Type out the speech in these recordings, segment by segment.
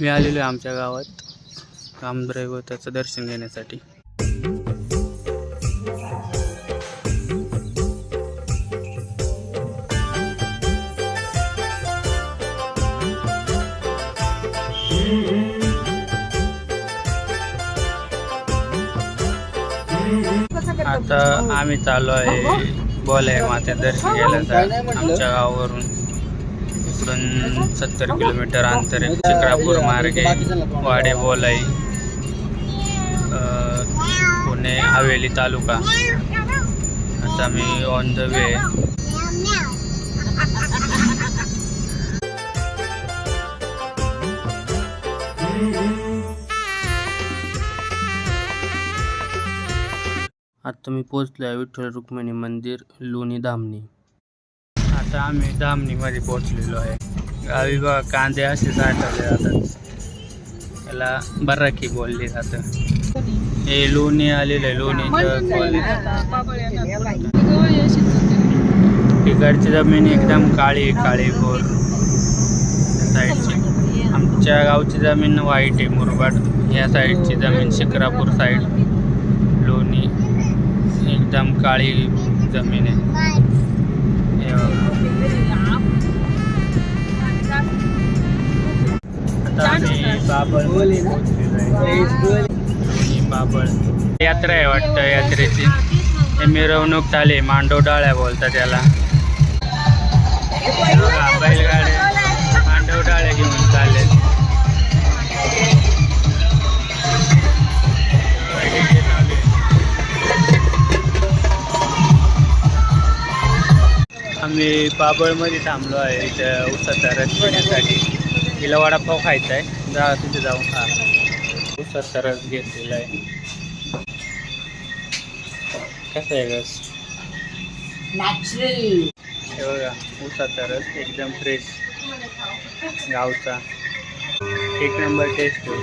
मी आलेलो आहे आमच्या गावात. कामदैवताचं दर्शन घेण्यासाठी. आता आम्ही चाललो आहे बोलाय माते दर्शन घ्यायला आमच्या गावावरून. इकडून सत्तर किलोमीटर अंतर आहे. चित्रापूर मार्गे वाडे बोलाई पुणे हवेली तालुका. आता मी ऑन द वे आता मी पोचलो आहे विठ्ठल रुक्मिणी मंदिर लोणी धामणी आता आम्ही धामणीमध्ये पोचलेलो आहे. गावी बघा कांदे असे साठवले जातात. त्याला बराकी बोलले जातं. हे लोणी आलेलं आहे लोणीचं तिकडची जमीन एकदम काळी काळी गोर साईडची. आमच्या गावची जमीन वाईट आहे मुरबाड. या साईडची जमीन शिक्रापूर साईड. लोणी. एकदम काळी जमीन आहे. यात्रा आहे वाटतं यात्रेची. हे मिरवणूक झाली मांडव डाळ्या बोलतात त्याला. बैलगाड्या मांडव डाळ्या घेऊन चालले. आम्ही बाबळमध्ये थांबलो आहे इथं उसाचा रस पिण्यासाठी. तिला वडापाव खायचा आहे. जा तिथे जाऊन खा उसाचा रस घेतलेला आहे. कसा आहे रस नॅचरल हे बघा उसाचा रस एकदम फ्रेश गावचा. एक नंबर टेस्ट आहे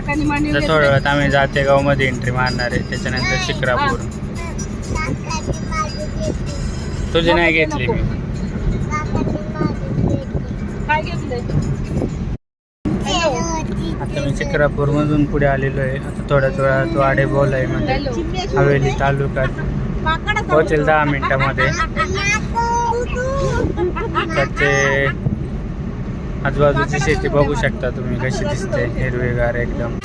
काकानी मांडी तर थोड्या वेळात आम्ही जातेगावमध्ये एंट्री मारणार आहे त्याच्यानंतर शिक्रापूर. तुझी नाही घेतली मी. काय घेतलंय? आता मी शिक्रापूरमधून पुढे आलेलो आहे. आता थोड्याच वेळात वाडे बोल आहे म्हणजे हवेली तालुक्यात. पोहोचेल दहा मिनिटामध्ये. इकडचे आजूबाजूची शेती बघू शकता तुम्ही कशी दिसते हिरवेगार एकदम.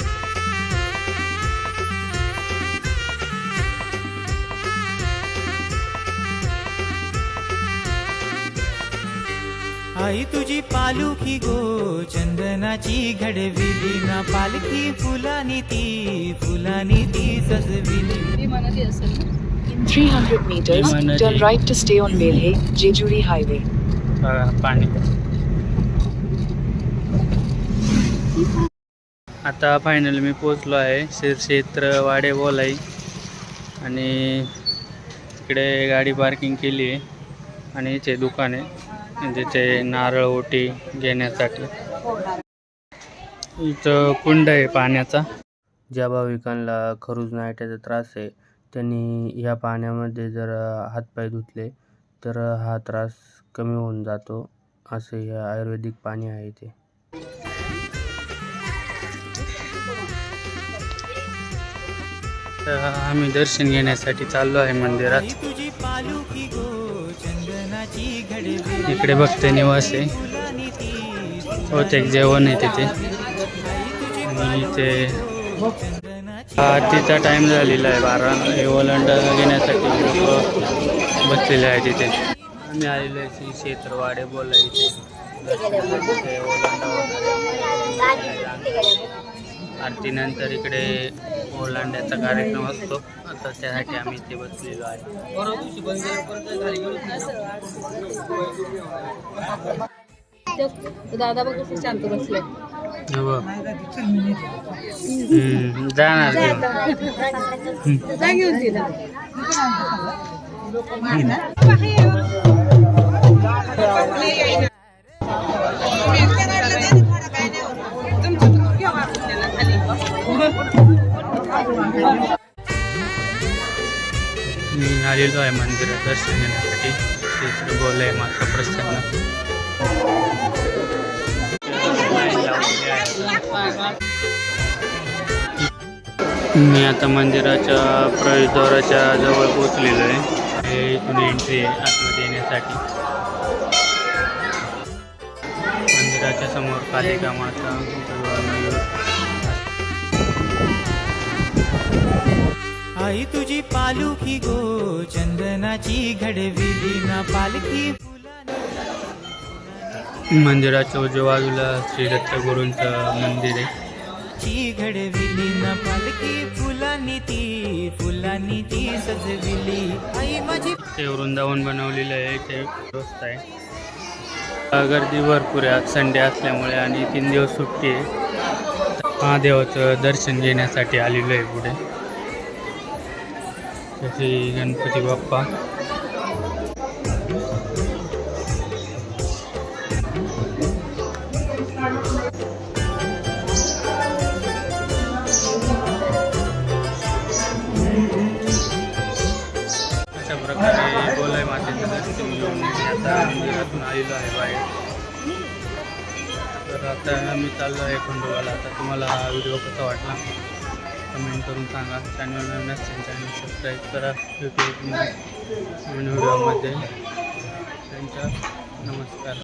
आई तुझी पालुखी गो चंदनाची घडविली ना पालखी फुलानी ती फुलानी ती सजविली. In 300 meters, turn right to stay on Melhe, Jejuri Highway. पाणी. आता फायनल मी पोचलो आहे. शिरक्षेत्र वाडे बोलाई. आणि इकडे गाडी पार्किंग केली आहे. आणि इथे दुकान आहे. जिथे नारळ ओटी घेण्यासाठी. इथं कुंड आहे पाण्याचा. ज्या भाविकांना खरूज नाईटाचा त्रास आहे त्यांनी या पाण्यामध्ये जर हातपाय धुतले तर हा त्रास कमी होऊन जातो असे हे आयुर्वेदिक पाणी आहे ते तर आम्ही दर्शन घेण्यासाठी चाललो आहे मंदिरात. इकडे भक्त निवास आहे. फुलानी एक जेवण आहे तिथे. आणि इथे आरतीचा टाईम झालेला आहे बारा. हे ओलांडा घेण्यासाठी लोक बसलेले आहे तिथे आम्ही आलेलो आहे श्री क्षेत्रवाडे बोला इथे ओलांडा आरतीनंतर इकडे ओलांड्याचा कार्यक्रम असतो. आता त्यासाठी आम्ही इथे बसलेलो आहे. दादा बघ कसं शांत बसले. हे जाणार घेऊन. तिला. मी आलेलो आहे मंदिरात दर्शन घेण्यासाठी श्री श्री बोलय माता प्रसन्न मी आता मंदिराच्या प्रवेशद्वाराच्या जवळ पोचलेलो आहे. हे इथून एंट्री आहे आतमध्ये येण्यासाठी. मंदिराच्या समोर कालिका माता आई तुझी पालुखी गो चंदनाची घडविली ना पालखी मंदिराच्या उजव्या बाजूला श्री दत्तगुरूंचं मंदिर आहे. घडविली ना पालखी फुलांनी ती फुलांनी ती सजविली. आई माझी ते वृंदावन बनवलेलं आहे ते व्यवस्था आहे. गर्दी भरपूर आहे आज संडे असल्यामुळे आणि तीन दिवस सुट्टी आहे. महादेवाचं दर्शन घेण्यासाठी आलेलो आहे पुढे. तसे गणपती बाप्पा अशा प्रकारे बोलाय मातेचं दर्शन घेऊन मी आता मंदिरातून आलेलो आहे बाहेर तर आता मी चाललो आहे खंडोबाला आता तुम्हाला हा व्हिडिओ कसा वाटला कमेंट करून सांगा. चॅनल नसेल चॅनल सबस्क्राईब करा. भेटू व्हिडिओमध्ये त्यांच्या नमस्कार.